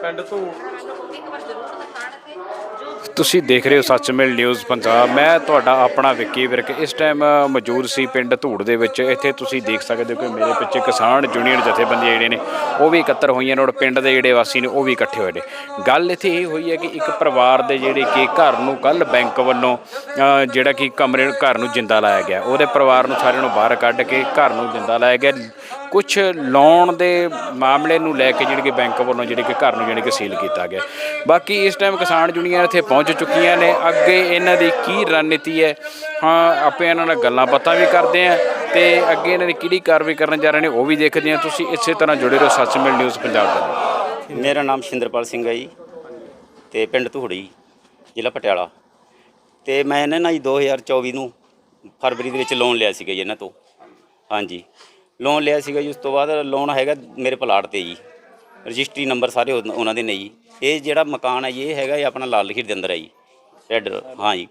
ਪਿੰਡ ਤੋਂ ਤੁਸੀਂ ਦੇਖ ਰਹੇ ਹੋ ਸੱਚਮੇਲ ਨਿਊਜ਼ ਪੰਜਾਬ। ਮੈਂ ਤੁਹਾਡਾ ਆਪਣਾ ਵਿੱਕੀ ਵਿਰਕ। ਇਸ ਟਾਈਮ ਮੌਜੂਦ ਸੀ ਪਿੰਡ ਧੂੜ ਦੇ ਵਿੱਚ। ਇੱਥੇ ਤੁਸੀਂ ਦੇਖ ਸਕਦੇ ਹੋ ਕਿ ਮੇਰੇ ਪਿੱਛੇ ਕਿਸਾਨ ਯੂਨੀਅਨ ਜਥੇਬੰਦੀਆਂ ਜਿਹੜੇ ਨੇ, ਉਹ ਵੀ ਇਕੱਤਰ ਹੋਈਆਂ ਨੇ ਔਰ ਪਿੰਡ ਦੇ ਜਿਹੜੇ ਵਾਸੀ ਨੇ, ਉਹ ਵੀ ਇਕੱਠੇ ਹੋਏ ਨੇ। ਗੱਲ ਇੱਥੇ ਇਹ ਹੋਈ ਹੈ ਕਿ ਇੱਕ ਪਰਿਵਾਰ ਦੇ ਜਿਹੜੇ ਕਿ ਘਰ ਨੂੰ ਕੱਲ ਬੈਂਕ ਵੱਲੋਂ ਜਿਹੜਾ ਕਿ ਕਮਰੇ ਘਰ ਨੂੰ ਜਿੰਦਾ ਲਾਇਆ ਗਿਆ। ਉਹਦੇ ਪਰਿਵਾਰ ਨੂੰ ਸਾਰਿਆਂ ਨੂੰ ਬਾਹਰ ਕੱਢ ਕੇ ਘਰ ਨੂੰ ਜਿੰਦਾ ਲਾਇਆ ਗਿਆ। ਕੁਝ ਲੋਨ ਦੇ ਮਾਮਲੇ ਨੂੰ ਲੈ ਕੇ ਜਿਹੜੀ ਕਿ ਬੈਂਕ ਵੱਲੋਂ ਜਿਹੜੀ ਕਿ ਘਰ ਨੂੰ ਜਿਹੜੀ ਕਿ ਸੀਲ ਕੀਤਾ ਗਿਆ। ਬਾਕੀ ਇਸ ਟਾਈਮ ਕਿਸਾਨ ਯੂਨੀਅਨ ਇੱਥੇ ਪਹੁੰਚ ਚੁੱਕੀਆਂ ਨੇ। ਅੱਗੇ ਇਹਨਾਂ ਦੀ ਕੀ ਰਣਨੀਤੀ ਹੈ, ਹਾਂ, ਆਪੇ ਇਹਨਾਂ ਨਾਲ ਗੱਲਾਂ ਬਾਤਾਂ ਵੀ ਕਰਦੇ ਆ ਤੇ ਅੱਗੇ ਇਹਨਾਂ ਦੀ ਕਿਹੜੀ ਕਾਰਵਾਈ ਕਰਨ ਜਾ ਰਹੇ ਨੇ ਉਹ ਵੀ ਦੇਖਦੇ ਆ। ਤੁਸੀਂ ਇਸੇ ਤਰ੍ਹਾਂ ਜੁੜੇ ਰਹੋ ਸੱਚਮੇਲ ਨਿਊਜ਼ ਪੰਜਾਬ ਦੇ ਮੇਰਾ ਨਾਮ ਸ਼ਿੰਦਰਪਾਲ ਸਿੰਘ ਹੈ ਜੀ ਤੇ ਪਿੰਡ ਧੂੜੀ, ਜ਼ਿਲ੍ਹਾ ਪਟਿਆਲਾ। ਤੇ ਮੈਂ ਇਹਨਾਂ ਨਾਲ ਜੀ 2024 ਨੂੰ ਫਰਵਰੀ ਦੇ ਵਿੱਚ ਲੋਨ ਲਿਆ ਸੀਗਾ ਜੀ ਇਹਨਾਂ ਤੋਂ। ਹਾਂਜੀ। ਲੋਨ ਲਿਆ ਸੀਗਾ ਜੀ ਉਸ ਤੋਂ ਬਾਅਦ ਲੋਨ ਹੈਗਾ ਮੇਰੇ ਪਲਾਟ ਤੇ ਜੀ। ਰਜਿਸਟਰੀ ਨੰਬਰ ਸਾਰੇ ਉਹਨਾਂ ਉਹਨਾਂ ਦੇ ਨੇ ਜੀ। ਇਹ ਜਿਹੜਾ ਮਕਾਨ ਹੈ ਜੀ, ਇਹ ਹੈਗਾ ਇਹ ਆਪਣਾ ਲਾਲ ਲਖੀਰ ਦੇ ਅੰਦਰ ਹੈ ਜੀ। ਰੈੱਡ ਹਾਂ ਜੀ।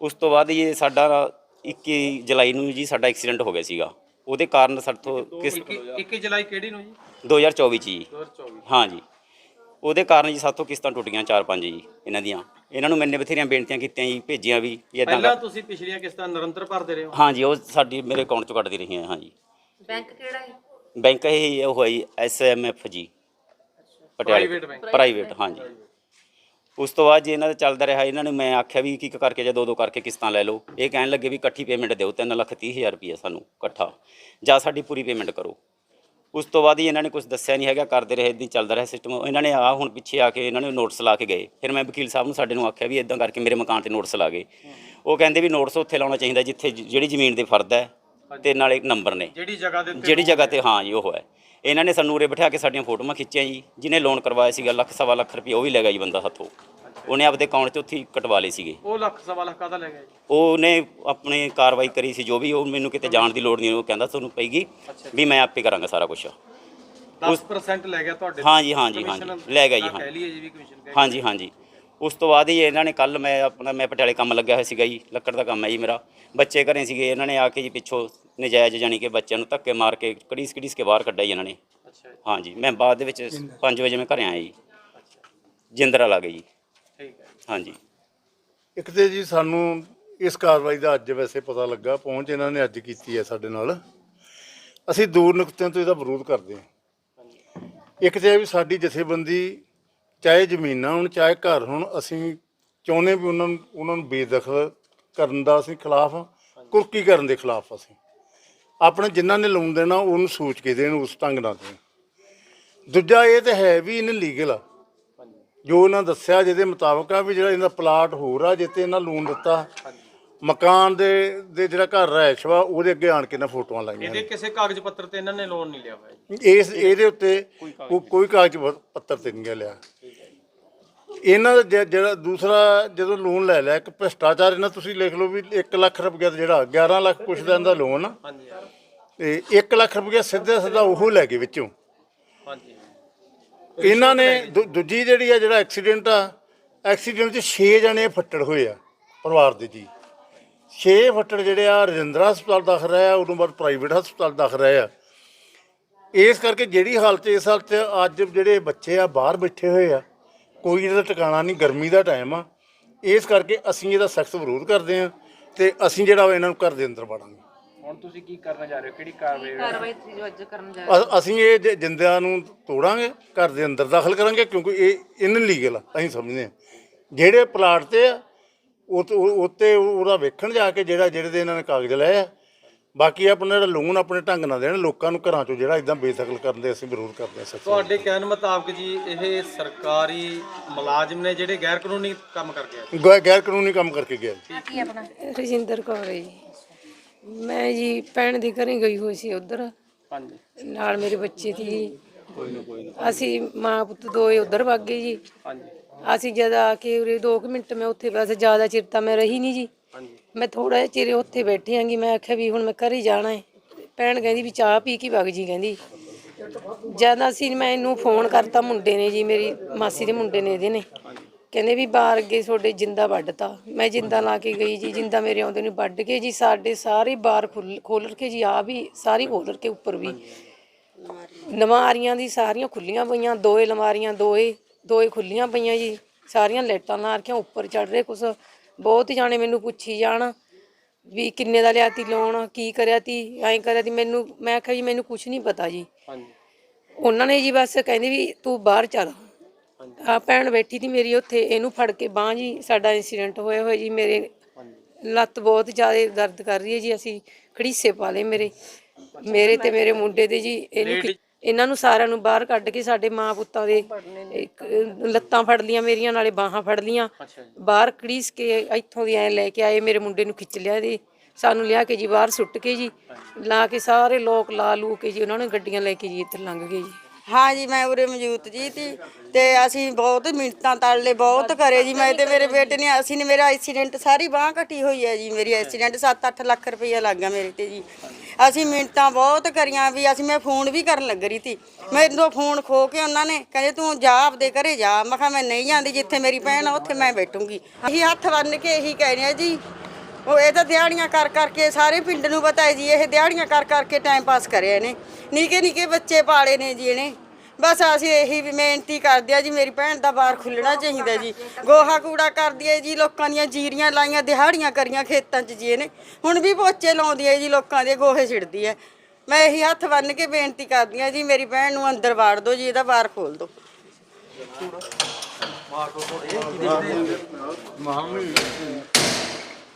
ਉਸ ਤੋਂ ਬਾਅਦ ਇਹ ਸਾਡਾ 21 ਜੁਲਾਈ ਨੂੰ ਜੀ ਸਾਡਾ ਐਕਸੀਡੈਂਟ ਹੋ ਗਿਆ ਸੀਗਾ। ਉਹਦੇ ਕਾਰਨ ਸਾਡੇ ਤੋਂ ਕਿਸ 21 ਜੁਲਾਈ ਕਿਹੜੀ ਨੂੰ ਜੀ? 2024 ਚ ਜੀ। 2024 ਹਾਂ ਜੀ। ਉਹਦੇ ਕਾਰਨ ਜੀ ਸਾਥੋਂ ਕਿਸ਼ਤਾਂ ਟੁੱਟੀਆਂ ਚਾਰ ਪੰਜ ਜੀ ਇਹਨਾਂ ਦੀਆਂ। ਇਹਨਾਂ ਨੂੰ ਮੈਨੇ ਬਥੇਰੀਆਂ ਬੇਨਤੀਆਂ ਕੀਤੀਆਂ ਜੀ ਭੇਜੀਆਂ ਵੀ ਵੀ ਇਦਾਂ ਪਹਿਲਾਂ ਤੁਸੀਂ ਪਿਛਲੀਆਂ ਕਿਸ਼ਤਾਂ ਨਿਰੰਤਰ ਭਰਦੇ ਰਹੇ ਹੋ? ਹਾਂ ਜੀ ਉਹ ਸਾਡੀ ਮੇਰੇ ਅਕਾਊਂਟ ਚੋਂ ਕੱਟਦੀ ਰਹੀਆਂ ਹਾਂ ਜੀ। ਬੈਂਕ ਕਿਹੜਾ ਹੈ? ਬੈਂਕ ਇਹ ਉਹ ਹੈ ਐਸਐਮਐਫ ਜੀ। ਪਟਿਆਲੇ। Private bank। ਪ੍ਰਾਈਵੇਟ ਹਾਂ ਜੀ ਉਸ ਤੋਂ ਬਾਅਦ ਜੀ ਇਹਨਾਂ ਦਾ ਚੱਲਦਾ ਰਿਹਾ ਇਹਨਾਂ ਨੂੰ ਮੈਂ ਆਖਿਆ ਵੀ ਇੱਕ ਇੱਕ ਕਰਕੇ ਜਾਂ ਦੋ ਦੋ ਕਰਕੇ ਕਿਸ਼ਤਾਂ ਲੈ ਲਓ। ਇਹ ਕਹਿਣ ਲੱਗੇ ਵੀ ਇਕੱਠੀ ਪੇਮੈਂਟ ਦਿਓ 3 ਲੱਖ 30 ਹਜ਼ਾਰ ਰੁਪਏ ਸਾਨੂੰ ਇਕੱਠਾ। ਜਾਂ ਸਾਡੀ ਪੂਰੀ ਪੇਮੈਂਟ ਕਰੋ। ਉਸ ਤੋਂ ਬਾਅਦ ਹੀ ਇਹਨਾਂ ਨੇ ਕੁਝ ਦੱਸਿਆ ਨਹੀਂ ਹੈਗਾ ਕਰਦੇ ਰਹੇ ਇਦਾਂ ਚੱਲਦਾ ਰਿਹਾ ਸਿਸਟਮ ਇਹਨਾਂ ਨੇ ਆ ਹੁਣ ਪਿੱਛੇ ਆ ਕੇ ਇਹਨਾਂ ਨੇ ਨੋਟਿਸ ਲਾ ਕੇ ਗਏ। ਫਿਰ ਮੈਂ ਵਕੀਲ ਸਾਹਿਬ ਨੂੰ ਸਾਡੇ ਨੂੰ ਆਖਿਆ ਵੀ ਇਦਾਂ ਕਰਕੇ ਮੇਰੇ ਮਕਾਨ ਤੇ ਨੋਟਿਸ ਲਾ ਗਏ। ਉਹ ਕਹਿੰਦੇ ਵੀ ਨੋਟਿਸ ਉੱਥੇ ਲਾਉਣਾ ਚਾਹੀਦਾ ਜਿੱਥੇ ਜ- ਜਿਹੜੀ ਜ਼ਮੀਨ ਦੇ ਫਰਦ ਹੈ। ਤੇ ਨਾਲੇ ਨੰਬਰ ਨੇ। ਜਿਹੜੀ ਜਗ੍ਹਾ ਦੇ ਉੱਤੇ ਜਿਹੜੀ ਜਗ੍ਹਾ ਤੇ ਹਾਂ ਜੀ ਉਹ ਹੈ। ਇਹਨਾਂ ਨੇ ਸਾਨੂੰ ਉਰੇ ਬਿਠਾ ਕੇ ਸਾਡੀਆਂ ਫੋਟੋਆਂ ਖਿੱਚੀਆਂ ਜੀ ਜਿਹਨੇ ਲੋਨ ਕਰਵਾਇਆ ਸੀਗਾ ਲੱਖ ਸਵਾ ਲੱਖ ਰੁਪਏ ਉਹ ਵੀ ਲੈ ਗਿਆ ਜੀ ਬੰਦਾ ਹੱਥੋਂ। ਉਹਨੇ ਆਪਦੇ ਅਕਾਊਂਟ 'ਚ ਉੱਥੇ ਹੀ ਕਟਵਾ ਲਏ ਸੀਗੇ। ਉਹ ਲੱਖ ਸਵਾ ਲੱਖ ਕਾਹਦਾ ਲੈ ਗਿਆ ਜੀ? ਉਹਨੇ ਆਪਣੇ ਕਾਰਵਾਈ ਕਰੀ ਸੀ ਜੋ ਵੀ ਉਹ ਮੈਨੂੰ ਕਿਤੇ ਜਾਣ ਦੀ ਲੋੜ ਨਹੀਂ ਉਹ ਕਹਿੰਦਾ ਤੁਹਾਨੂੰ ਪਏਗੀ ਵੀ ਮੈਂ ਆਪੇ ਕਰਾਂਗਾ ਸਾਰਾ ਕੁਝ 10% ਲੈ ਗਿਆ ਤੁਹਾਡੇ ਹਾਂ ਜੀ ਹਾਂ ਜੀ ਹਾਂ ਲੈ ਗਿਆ ਜੀ ਹਾਂ। ਕਹਿ ਲਈਏ ਜੀ ਵੀ ਕਮਿਸ਼ਨ ਕਹਿ ਹਾਂਜੀ ਹਾਂਜੀ ਉਸ ਤੋਂ ਬਾਅਦ ਹੀ ਇਹਨਾਂ ਨੇ ਕੱਲ ਮੈਂ ਆਪਣਾ ਮੈਂ ਪਟਿਆਲੇ ਕੰਮ ਲੱਗਿਆ ਹੋਇਆ ਸੀਗਾ ਜੀ ਲੱਕੜ ਦਾ ਕੰਮ ਹੈ ਜੀ ਮੇਰਾ। ਬੱਚੇ ਘਰੇ ਸੀਗੇ ਇਹਨਾਂ ਨੇ ਆ ਕੇ ਜੀ ਪਿੱਛੋਂ ਨਜਾਇਜ਼ ਜਾਣੀ ਕਿ ਬੱਚਿਆਂ ਨੂੰ ਧੱਕੇ ਮਾਰ ਕੇ ਕੜੀਸ ਕੜੀਸ ਕੇ ਬਾਹਰ ਕੱਢਿਆ ਜੀ ਇਹਨਾਂ ਨੇ। ਅੱਛਾ ਜੀ। ਹਾਂਜੀ ਮੈਂ ਬਾਅਦ ਦੇ ਵਿੱਚ 5 ਵਜੇ ਮੈਂ ਘਰੇ ਆਇਆ ਜੀ। ਜਿੰਦਰਾ ਲੱਗ ਜੀ। ਠੀਕ ਹੈ। ਹਾਂਜੀ ਇੱਕ ਤੇ ਜੀ ਸਾਨੂੰ ਇਸ ਕਾਰਵਾਈ ਦਾ ਅੱਜ ਵੈਸੇ ਪਤਾ ਲੱਗਾ ਪਹੁੰਚ ਇਹਨਾਂ ਨੇ ਅੱਜ ਕੀਤੀ ਹੈ ਸਾਡੇ ਨਾਲ। ਅਸੀਂ ਦੂਰ ਨੁਕਤਿਆਂ ਤੋਂ ਇਹਦਾ ਵਿਰੋਧ ਕਰਦੇ ਹਾਂ। ਇੱਕ ਤੇ ਇਹ ਵੀ ਸਾਡੀ ਜਥੇਬੰਦੀ ਚਾਹੇ ਜ਼ਮੀਨਾਂ ਹੋਣ ਚਾਹੇ ਘਰ ਹੋਣ ਅਸੀਂ ਚਾਹੁੰਦੇ ਵੀ ਉਹਨਾਂ ਨੂੰ ਉਹਨਾਂ ਨੂੰ ਬੇਦਖਲ ਕਰਨ ਦਾ ਅਸੀਂ ਖਿਲਾਫ ਹਾਂ ਕੁਰਕੀ ਕਰਨ ਦੇ ਖਿਲਾਫ ਅਸੀਂ। ਆਪਣੇ ਜਿਨ੍ਹਾਂ ਨੇ ਲੋਨ ਦੇਣਾ ਉਹਨੂੰ ਸੋਚ ਕੇ ਦੇਣ ਉਸ ਢੰਗ ਨਾਲ ਦੇਣ। ਦੂਜਾ ਇਹ ਤੇ ਹੈ ਵੀ ਇਹਨੇ ਲੀਗਲ ਆ। ਜੋ ਉਹਨਾਂ ਦੱਸਿਆ ਜਿਹਦੇ ਮੁਤਾਬਕ ਆ ਵੀ ਜਿਹੜਾ ਇਹਨਾਂ ਦਾ ਪਲਾਟ ਹੋਰ ਆ ਜਿੱਤੇ ਇਹਨਾਂ ਲੋਨ ਦਿੱਤਾ ਮਕਾਨ ਦੇ ਦੇ ਜਿਹੜਾ ਘਰ ਰਹਿਸ਼ ਵਾ ਉਹਦੇ ਅੱਗੇ ਆਣ ਕੇ ਨਾ ਫੋਟੋਆਂ ਲਾਈਆਂ ਇਹਦੇ ਕਿਸੇ ਕਾਗਜ਼ ਪੱਤਰ ਤੇ ਇਹਨਾਂ ਨੇ ਲੋਨ ਨਹੀਂ ਲਿਆ ਹੋਇਆ ਜੀ। ਇਸ ਇਹਦੇ ਉੱਤੇ ਕੋ- ਕੋਈ ਕਾਗਜ਼ ਪ- ਪੱਤਰ ਤੇ ਨਹੀਂ ਲਿਆ। ਇਹਨਾਂ ਦਾ ਜਿ- ਜਿਹੜਾ ਦੂਸਰਾ ਜਦੋਂ ਲੋਨ ਲੈ ਲਿਆ ਇੱਕ ਭ੍ਰਿਸ਼ਟਾਚਾਰ ਇਹਨਾਂ ਤੁਸੀਂ ਲਿਖ ਲਓ ਵੀ 1 ਲੱਖ ਰੁਪਏ ਦਾ ਜਿਹੜਾ 11 ਲੱਖ ਕੁਛ ਦਾ ਇਹਦਾ ਲੋਨ ਆ। ਹਾਂਜੀ ਤੇ 1 ਲੱਖ ਰੁਪਏ ਸਿੱਧਾ ਸਿੱਧਾ ਉਹ ਲੈ ਕੇ ਵਿੱਚੋਂ। ਹਾਂਜੀ। ਇਹਨਾਂ ਨੇ ਦੂ- ਦੂਜੀ ਜਿਹੜੀ ਆ ਜਿਹੜਾ ਐਕਸੀਡੈਂਟ ਆ ਐਕਸੀਡੈਂਟ 'ਚ 6 ਜਣੇ ਫੱਟੜ ਹੋਏ ਆ ਪਰਿਵਾਰ ਦੇ ਜੀ। 6 ਫੱਟੜ ਜਿਹੜੇ ਆ ਰਜਿੰਦਰਾ ਹਸਪਤਾਲ ਦਾਖਲ ਰਹੇ ਆ ਉਦੋਂ ਬਾਅਦ ਪ੍ਰਾਈਵੇਟ ਹਸਪਤਾਲ ਦਾਖਲ ਰਹੇ ਆ। ਇਸ ਕਰਕੇ ਜਿਹੜੀ ਹਾਲਤ ਇਸ ਹਾਲਤ 'ਚ ਅੱਜ ਜਿਹੜੇ ਬੱਚੇ ਆ ਬਾਹਰ ਬੈਠੇ ਹੋਏ ਆ ਕੋਈ ਇਹਦਾ ਟਿਕਾਣਾ ਨਹੀਂ ਗਰਮੀ ਦਾ ਟਾਈਮ ਆ। ਇਸ ਕਰਕੇ ਅਸੀਂ ਇਹਦਾ ਸਖਤ ਵਿਰੋਧ ਕਰਦੇ ਆ ਤੇ ਅਸੀਂ ਜਿਹੜਾ ਇਹਨਾਂ ਨੂੰ ਘਰ ਦੇ ਅੰਦਰ ਵੜਾਂਗੇ। ਹੁਣ ਤੁਸੀਂ ਕੀ ਕਰਨ ਜਾ ਰਹੇ ਹੋ? ਕਿਹੜੀ ਕਾਰਵਾਈ ਕਾਰਵਾਈ ਤੁਸੀਂ ਜੋ ਅੱਜ ਕਰਨ ਜਾ ਰਹੇ ਅ- ਅਸੀਂ ਇਹ ਜਿੰਦਿਆਂ ਨੂੰ ਤੋੜਾਂਗੇ ਘਰ ਦੇ ਅੰਦਰ ਦਾਖਲ ਕਰਾਂਗੇ ਕਿਉਂਕਿ ਇਹ ਇਨਲੀਗਲ ਆ ਅਸੀਂ ਸਮਝਦੇ ਹਾਂ। ਜਿਹੜੇ ਪਲਾਟ ਤੇ ਆ ਉਹ ਉੱਤੇ ਉਹਦਾ ਵੇਖਣ ਜਾ ਕੇ ਜਿਹੜਾ ਜਿਹੜੇ ਦੇ ਇਹਨਾਂ ਨੇ ਕਾਗਜ਼ ਲਏ ਆ। ਬਾਕੀ ਆਪਣਾ ਜਿਹੜਾ ਲੋਨ ਆਪਣੇ ਢੰਗ ਨਾਲ ਦੇਣ ਲੋਕਾਂ ਨੂੰ ਘਰਾਂ ਚੋਂ ਜਿਹੜਾ ਇਦਾਂ ਬੇਦਖਲ ਕਰਨ ਦੇ ਅਸੀਂ ਵਿਰੋਧ ਕਰਦੇ ਹਾਂ ਤੁਹਾਡੇ ਕਹਿਣ ਮੁਤਾਬਕ ਜੀ ਇਹ ਸਰਕਾਰੀ ਮੁਲਾਜ਼ਮ ਨੇ ਜਿਹੜੇ ਗੈਰ ਕਾਨੂੰਨੀ ਕੰਮ ਕਰਕੇ ਆਏ ਗੈ- ਗੈਰ ਕਾਨੂੰਨੀ ਕੰਮ ਕਰਕੇ ਗਿਆ ਕੀ ਆਪਣਾ ਰਜਿੰਦਰ ਕੌਰ ਜੀ। ਮੈਂ ਜੀ ਭੈਣ ਦੇ ਘਰੇ ਗਈ ਹੋਈ ਸੀ ਉਧਰ। ਹਾਂਜੀ। ਨਾਲ ਮੇਰੇ ਬੱਚੇ ਸੀ। ਅਸੀਂ ਮਾਂ ਪੁੱਤ ਦੋਏ ਉਧਰ ਵਗ ਗਏ ਜੀ। ਹਾਂਜੀ। ਅਸੀਂ ਜਦ ਕੇ ਉਰੇ 2 ਮਿੰਟ ਮੈਂ ਉੱਥੇ ਵੈਸੇ ਜ਼ਿਆਦਾ ਚਿਰ ਤਾਂ ਮੈਂ ਰਹੀ ਨਹੀਂ ਜੀ। ਹਾਂਜੀ। ਮੈਂ ਥੋੜਾ ਜਿਹਾ ਚਿਰ ਉੱਥੇ ਬੈਠੀ ਆਂਗੀ ਮੈਂ ਆਖਿਆ ਵੀ ਹੁਣ ਮੈਂ ਘਰੇ ਜਾਣਾ ਹੈ ਭੈਣ ਕਹਿੰਦੀ ਵੀ ਚਾਹ ਪੀ ਕੇ ਵਗ ਜੀ ਕਹਿੰਦੀ। ਜਦ ਅਸੀਂ ਮੈਨੂੰ ਫੋਨ ਕਰਤਾ ਮੁੰਡੇ ਨੇ ਜੀ ਮੇਰੀ ਮਾਸੀ ਦੇ ਮੁੰਡੇ ਨੇ ਇਹਦੇ ਨੇ। ਕਹਿੰਦੇ ਵੀ ਬਾਹਰ ਅੱਗੇ ਤੁਹਾਡੇ ਜਿੰਦਾ ਵੱਢਤਾ। ਮੈਂ ਜਿੰਦਾ ਲਾ ਕੇ ਗਈ ਜੀ ਜਿੰਦਾ ਮੇਰੇ ਆਉਂਦੇ ਨੂੰ ਵੱਢ ਕੇ ਜੀ ਸਾਡੇ ਸਾਰੇ ਬਾਰ ਖੋਲ ਕੇ ਜੀ ਆ ਵੀ ਸਾਰੀ ਖੋਲ ਕੇ ਉੱਪਰ ਵੀ। ਨਮਾਰੀਆਂ ਦੀ ਸਾਰੀਆਂ ਖੁੱਲੀਆਂ ਪਈਆਂ ਦੋਏ ਲਮਾਰੀਆਂ ਦੋਏ। ਦੋਏ ਖੁੱਲੀਆਂ ਪਈਆਂ ਜੀ ਸਾਰੀਆਂ ਲਾਈਟਾਂ ਲਾ ਰੱਖੀਆਂ ਉੱਪਰ ਚੜ ਰਹੇ ਕੁਛ। ਬਹੁਤ ਜਾਣੇ ਮੈਨੂੰ ਪੁੱਛੀ ਜਾਣ ਵੀ ਕਿੰਨੇ ਦਾ ਲਿਆ ਤੀ ਲੋਨ ਕੀ ਕਰਿਆ ਤੀ ਐਂ ਕਰਿਆ ਤੀ। ਮੈਨੂੰ ਮੈਂ ਕਿਹਾ ਜੀ ਮੈਨੂੰ ਕੁਝ ਨਹੀਂ ਪਤਾ ਜੀ। ਹਾਂਜੀ। ਉਹਨਾਂ ਨੇ ਜੀ ਬਸ ਕਹਿੰਦੇ ਵੀ ਤੂੰ ਬਾਹਰ ਚੱਲ। ਆ ਭੈਣ ਬੈਠੀ ਸੀ ਮੇਰੀ ਉੱਥੇ ਇਹਨੂੰ ਫੜ ਕੇ ਬਾਂਹ ਜੀ ਸਾਡਾ ਇਨਸੀਡੈਂਟ ਹੋਇਆ ਹੋਇਆ ਜੀ ਮੇਰੇ ਲੱਤ ਬਹੁਤ ਜ਼ਿਆਦਾ ਦਰਦ ਕਰ ਰਹੀ ਹੈ ਜੀ ਅਸੀਂ ਖੜੀਸੇ ਪਾ ਲਏ ਮੇਰੇ। ਮੇਰੇ ਤੇ ਮੇਰੇ ਮੁੰਡੇ ਦੇ ਜੀ ਇਹਨੂੰ ਇਹਨਾਂ ਨੂੰ ਸਾਰਿਆਂ ਨੂੰ ਬਾਹਰ ਕੱਢ ਕੇ ਸਾਡੇ ਮਾਂ ਪੁੱਤਾਂ ਦੇ ਇੱਕ, ਲੱਤਾਂ ਫੜ ਲੀਆਂ ਮੇਰੀਆਂ ਨਾਲੇ ਬਾਹਾਂ ਫੜ ਲੀਆਂ। ਬਾਹਰ ਕੜੀਸ ਕੇ ਇੱਥੋਂ ਦੀ ਐ ਲੈ ਕੇ ਆਏ ਮੇਰੇ ਮੁੰਡੇ ਨੂੰ ਖਿੱਚ ਲਿਆ ਜੀ। ਸਾਨੂੰ ਲਿਆ ਕੇ ਜੀ ਬਾਹਰ ਸੁੱਟ ਕੇ ਜੀ। ਲਾ ਕੇ ਸਾਰੇ ਲੋਕ ਲਾ ਲੂ ਕੇ ਜੀ ਉਹਨਾਂ ਨੇ ਗੱਡੀਆਂ ਲੈ ਕੇ ਜੀ ਇੱਥੇ ਲੰਘ ਗਏ ਜੀ। ਹਾਂ ਜੀ ਮੈਂ ਉਰੇ ਮੌਜੂਦ ਜੀ ਤੀ ਤੇ ਅਸੀਂ ਬਹੁਤ ਮਿੰਟਾਂ ਤਾਲੇ ਬਹੁਤ ਕਰੇ ਜੀ। ਮੈਂ ਤੇ ਮੇਰੇ ਬੇਟੇ ਨੇ, ਅਸੀਂ ਨੇ ਮੇਰਾ ਐਕਸੀਡੈਂਟ ਸਾਰੀ ਬਾਹ ਕੱਟੀ ਹੋਈ ਹੈ ਜੀ। ਮੇਰੀ ਐਕਸੀਡੈਂਟ 7-8 ਲੱਖ ਰੁਪਈਆ ਲੱਗ ਗਿਆ ਮੇਰੇ ਤੇ ਜੀ। ਅਸੀਂ ਮਿੰਟਾਂ ਬਹੁਤ ਕਰੀਆਂ ਵੀ, ਅਸੀਂ ਮੈਂ ਫੋਨ ਵੀ ਕਰਨ ਲੱਗ ਰਹੀ ਤੀ। ਮੈਨੂੰ ਫੋਨ ਖੋ ਕੇ ਉਹਨਾਂ ਨੇ ਕਹਿੰਦੇ, ਤੂੰ ਜਾ ਆਪਦੇ ਘਰੇ ਜਾ। ਮੈਂ ਕਿਹਾ, ਮੈਂ ਨਹੀਂ ਜਾਂਦੀ, ਜਿੱਥੇ ਮੇਰੀ ਭੈਣ ਆ, ਉੱਥੇ ਮੈਂ ਬੈਠੂੰਗੀ। ਅਸੀਂ ਹੱਥ ਬੰਨ ਕੇ ਇਹੀ ਕਹਿ ਰਹੇ ਆ ਜੀ ਉਹ ਇਹ ਤਾਂ ਦਿਹਾੜੀਆਂ ਕਰ ਕਰਕੇ ਸਾਰੇ ਪਿੰਡ ਨੂੰ ਪਤਾ ਹੈ ਜੀ, ਇਹ ਦਿਹਾੜੀਆਂ ਕਰ ਕਰਕੇ ਟਾਈਮ ਪਾਸ ਕਰਿਆ ਇਹਨੇ। ਨਿੱਕੇ ਨਿੱਕੇ ਬੱਚੇ ਪਾਲੇ ਨੇ ਜੀ ਇਹਨੇ। ਬਸ ਅਸੀਂ ਇਹੀ ਵੀ ਬੇਨਤੀ ਕਰਦੇ ਆ ਜੀ, ਮੇਰੀ ਭੈਣ ਦਾ ਬਾਰ ਖੁੱਲਣਾ ਚਾਹੀਦਾ ਜੀ। ਗੋਹਾ ਕੂੜਾ ਕਰਦੀ ਹੈ ਜੀ, ਲੋਕਾਂ ਦੀਆਂ ਜੀਰੀਆਂ ਲਾਈਆਂ, ਦਿਹਾੜੀਆਂ ਕਰੀਆਂ ਖੇਤਾਂ 'ਚ ਜੀ ਇਹਨੇ। ਹੁਣ ਵੀ ਪੋਚੇ ਲਾਉਂਦੀ ਹੈ ਜੀ, ਲੋਕਾਂ ਦੇ ਗੋਹੇ ਛਿੜਦੀ ਹੈ। ਮੈਂ ਇਹੀ ਹੱਥ ਬੰਨ ਕੇ ਬੇਨਤੀ ਕਰਦੀ ਆ ਜੀ, ਮੇਰੀ ਭੈਣ ਨੂੰ ਅੰਦਰ ਵਾੜ ਦਿਓ ਜੀ, ਇਹਦਾ ਬਾਰ ਖੋਲ ਦਿਓ।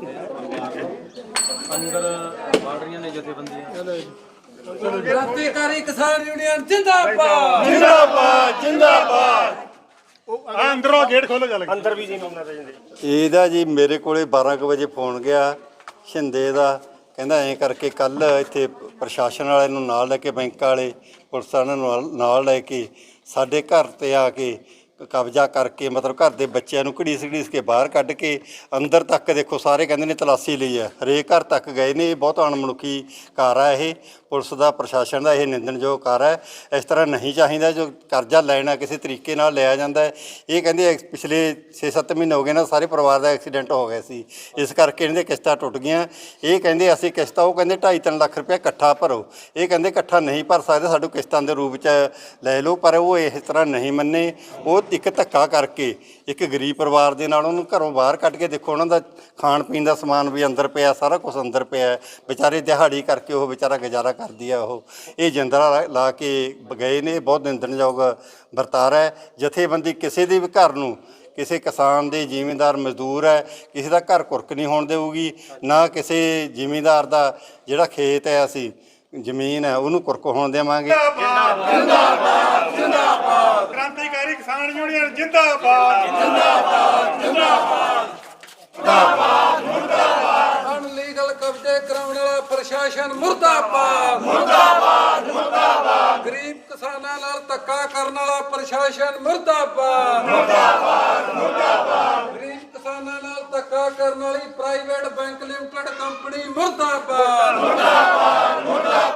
ਦੇ ਗਏ ਨੇ ਮੋੜ ਕੇ ਜਾਂਦੇ ਆ ਪਰਿਵਾਰ ਨੂੰ। ਅੰਦਰ ਵੜ ਰਹੀਆਂ ਨੇ ਜਥੇਬੰਦੀਆਂ ਕ੍ਰਾਂਤੀਕਾਰੀ ਕਿਸਾਨ ਯੂਨੀਅਨ ਜਿੰਦਾਬਾਦ ਇਹਦਾ ਜੀ ਮੇਰੇ ਕੋਲੇ 12 ਕੁ ਵਜੇ ਫੋਨ ਗਿਆ ਸ਼ਿੰਦੇ ਦਾ। ਕਹਿੰਦਾ ਐਂ ਕਰਕੇ ਕੱਲ ਇੱਥੇ ਪ੍ਰਸ਼ਾਸਨ ਵਾਲੇ ਨੂੰ ਨਾਲ ਲੈ ਕੇ ਬੈਂਕ ਵਾਲੇ ਪੁਲਿਸ ਵਾਲਿਆਂ ਨੂੰ ਨਾਲ ਲੈ ਕੇ ਸਾਡੇ ਘਰ ਤੇ ਆ ਕੇ ਕਬਜ਼ਾ ਕਰਕੇ, ਮਤਲਬ ਘਰ ਦੇ ਬੱਚਿਆਂ ਨੂੰ ਘੜੀਸ ਘੜੀਸ ਕੇ ਬਾਹਰ ਕੱਢ ਕੇ, ਅੰਦਰ ਤੱਕ ਦੇਖੋ ਸਾਰੇ ਕਹਿੰਦੇ ਨੇ ਤਲਾਸ਼ੀ ਲਈ ਹੈ। ਹਰੇਕ ਘਰ ਤੱਕ ਗਏ ਨੇ, ਇਹ ਬਹੁਤ ਅਣਮਨੁੱਖੀ ਕਾਰ ਆ ਇਹ। ਪੁਲਿਸ ਦਾ, ਪ੍ਰਸ਼ਾਸਨ ਦਾ ਇਹ ਨਿੰਦਣਯੋਗ ਕਾਰ ਹੈ। ਇਸ ਤਰ੍ਹਾਂ ਨਹੀਂ ਚਾਹੀਦਾ ਜੋ ਕਰਜ਼ਾ ਲੈਣਾ ਕਿਸੇ ਤਰੀਕੇ ਨਾਲ ਲਿਆ ਜਾਂਦਾ ਹੈ। ਇਹ ਕਹਿੰਦੇ ਐਕਸ- ਪਿਛਲੇ 6-7 ਮਹੀਨੇ ਹੋ ਗਏ ਨਾ, ਸਾਰੇ ਪਰਿਵਾਰ ਦਾ ਐਕਸੀਡੈਂਟ ਹੋ ਗਿਆ ਸੀ। ਇਸ ਕਰਕੇ ਇਹਨਾਂ ਦੀਆਂ ਕਿਸ਼ਤਾਂ ਟੁੱਟ ਗਈਆਂ। ਇਹ ਕਹਿੰਦੇ ਅਸੀਂ ਕਿਸ਼ਤਾਂ, ਉਹ ਕਹਿੰਦੇ 2.5-3 ਲੱਖ ਰੁਪਏ ਇਕੱਠਾ ਭਰੋ। ਇਹ ਕਹਿੰਦੇ ਇਕੱਠਾ ਨਹੀਂ ਭਰ ਸਕਦੇ ਸਾਨੂੰ ਕਿਸ਼ਤਾਂ ਦੇ ਰੂਪ ਚ ਲੈ ਲਓ, ਪਰ ਉਹ ਇਸ ਤਰ੍ਹਾਂ ਨਹੀਂ ਮੰਨੇ। ਉਹ ਇੱਕ ਧੱਕਾ ਕਰਕੇ ਇੱਕ ਗਰੀਬ ਪਰਿਵਾਰ ਦੇ ਨਾਲ ਉਹਨੂੰ ਘਰੋਂ ਬਾਹਰ ਕੱਢ ਕੇ ਦੇਖੋ, ਉਹਨਾਂ ਦਾ ਖਾਣ ਪੀਣ ਦਾ ਸਮਾਨ ਵੀ ਅੰਦਰ ਪਿਆ, ਸਾਰਾ ਕੁਝ ਅੰਦਰ ਪਿਆ ਵਿਚਾਰੇ ਦਿਹਾੜੀ ਕਰਕੇ ਉਹ ਵਿਚਾਰਾ ਗੁਜ਼ਾਰਾ ਕਰਦੀ ਆ ਉਹ। ਇਹ ਜਿੰਦਰਾ ਲਾ- ਲਾ ਕੇ ਗਏ ਨੇ, ਇਹ ਬਹੁਤ ਨਿੰਦਣਯੋਗ ਵਰਤਾਰਾ ਹੈ। ਜਥੇਬੰਦੀ ਕਿਸੇ ਦੇ ਵੀ ਘਰ ਨੂੰ, ਕਿਸੇ ਕਿਸਾਨ ਦੇ ਜ਼ਿਮੀਂਦਾਰ ਮਜ਼ਦੂਰ ਹੈ, ਕਿਸੇ ਦਾ ਘਰ ਕੁਰਕ ਨਹੀਂ ਹੋਣ ਦੇਊਗੀ, ਨਾ ਕਿਸੇ ਜ਼ਿਮੀਂਦਾਰ ਦਾ ਜਿਹੜਾ ਖੇਤ ਹੈ ਅਸੀਂ ਜ਼ਮੀਨ ਹੈ ਉਹਨੂੰ ਕੁਰਕ ਹੋਣ ਦੇਵਾਂਗੇ। ਕ੍ਰਾਂਤੀਕਾਰੀ ਕਿਸਾਨ ਯੂਨੀਅਨ ਜਿੰਦਾਬਾਦ। ਅਨਲੀਗਲ ਕਬਜ਼ੇ ਕਰਾਉਣ ਵਾਲਾ ਪ੍ਰਸ਼ਾਸਨ ਮੁਰਦਾਬਾਦ। ਮੁਰਦਾਬਾਦ ਮੁਰਦਾਬਾਦ। ਗਰੀਬ ਕਿਸਾਨਾਂ ਨਾਲ ਧੱਕਾ ਕਰਨ ਵਾਲਾ ਪ੍ਰਸ਼ਾਸਨ ਮੁਰਦਾਬਾਦ। ਮੁਰਦਾਬਾਦ ਮੁਰਦਾਬਾਦ। ਪੈਦਾ ਕਰਨ ਵਾਲੀ ਪ੍ਰਾਈਵੇਟ ਬੈਂਕ ਲਿਮਟਿਡ ਕੰਪਨੀ ਮੁਰਦਾਬਾਦ ਮੁਰਦਾਬਾਦ ਮੁਰਦਾਬਾਦ।